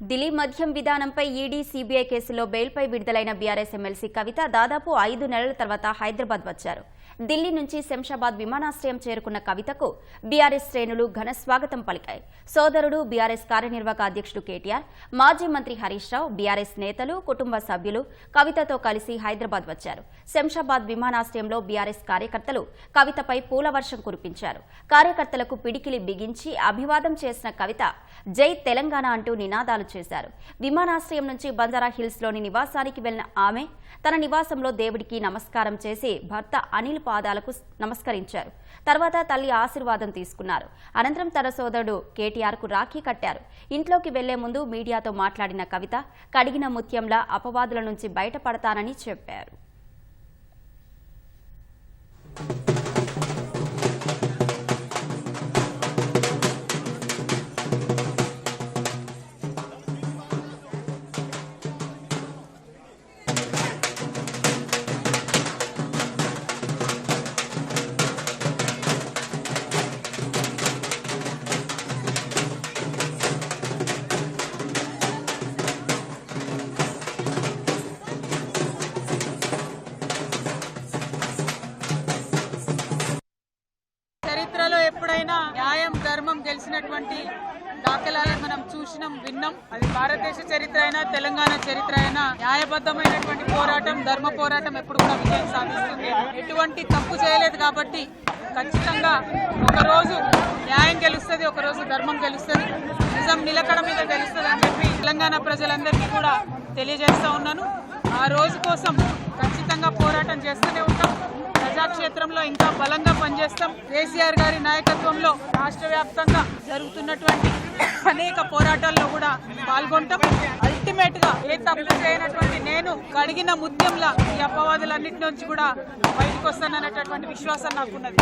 ఢిల్లీ మద్యం విధానంపై ED CBI కేసులో బెయిల్పై విడుదలైన బీఆర్ఎస్ ఎమ్మెల్సీ కవిత దాదాపు ఐదు నెలల తర్వాత హైదరాబాద్ వచ్చారు. ఢిల్లీ నుంచి శంషాబాద్ విమానాశ్రయం చేరుకున్న కవితకు బీఆర్ఎస్ శ్రేణులు ఘన స్వాగతం పలికాయి. సోదరుడు బీఆర్ఎస్ కార్యనిర్వాహక అధ్యక్షుడు కేటీఆర్ మాజీ మంత్రి హరీష్ రావు బీఆర్ఎస్ నేతలు కుటుంబ సభ్యులు కవితతో కలిసి హైదరాబాద్ వచ్చారు. శంషాబాద్ విమానాశ్రయంలో బీఆర్ఎస్ కార్యకర్తలు కవితపై పూలవర్షం కురిపించారు. కార్యకర్తలకు పిడికిలి బిగించి అభివాదం చేసిన కవిత జై తెలంగాణ అంటూ నినాదాలు చేశారు. విమానాశ్రయం నుంచి బంజారా హిల్స్లోని నివాసానికి వెళ్ళిన ఆమె తన నివాసంలో దేవుడికి నమస్కారం చేసి భర్త అనిల్ పాదాలకు నమస్కరించారు. తర్వాత తల్లి ఆశీర్వాదం తీసుకున్నారు. అనంతరం తన సోదరుడు కేటీఆర్కు రాఖీ కట్టారు. ఇంట్లోకి వెళ్ళే ముందు మీడియాతో మాట్లాడిన కవిత కడిగిన ముత్యంలా అపవాదుల నుంచి బయటపడతానని చెప్పారు. ఎప్పుడైనా న్యాయం ధర్మం గెలిచినటువంటి దాఖలాలను మనం చూసినాం విన్నాం. అది భారతదేశ చరిత్ర అయినా తెలంగాణ చరిత్ర అయినా న్యాయబద్ధమైనటువంటి పోరాటం ధర్మ పోరాటం ఎప్పుడు కూడా విజయం సాధిస్తుంది. ఎటువంటి తప్పు చేయలేదు కాబట్టి ఖచ్చితంగా ఒకరోజు న్యాయం గెలుస్తుంది ఒకరోజు ధర్మం గెలుస్తుంది. నిజం నిలకడ మీద గెలుస్తుంది అని చెప్పి తెలంగాణ ప్రజలందరికీ కూడా తెలియజేస్తూ ఉన్నాను. ఆ రోజు కోసం ఖచ్చితంగా పోరాటం చేస్తూనే ఉంటాం. ప్రజాక్షేత్రంలో ఇంకా బలంగా పనిచేస్తాం. కేసీఆర్ గారి నాయకత్వంలో రాష్ట్ర వ్యాప్తంగా జరుగుతున్నటువంటి అనేక పోరాటాల్లో కూడా పాల్గొంటాం. అల్టిమేట్గా ఏ తప్పు చేయనటువంటి నేను కడిగిన ముత్యంలా ఈ అపవాదులన్నిటి నుంచి కూడా బయటకు వస్తాననేటటువంటి విశ్వాసం నాకున్నది.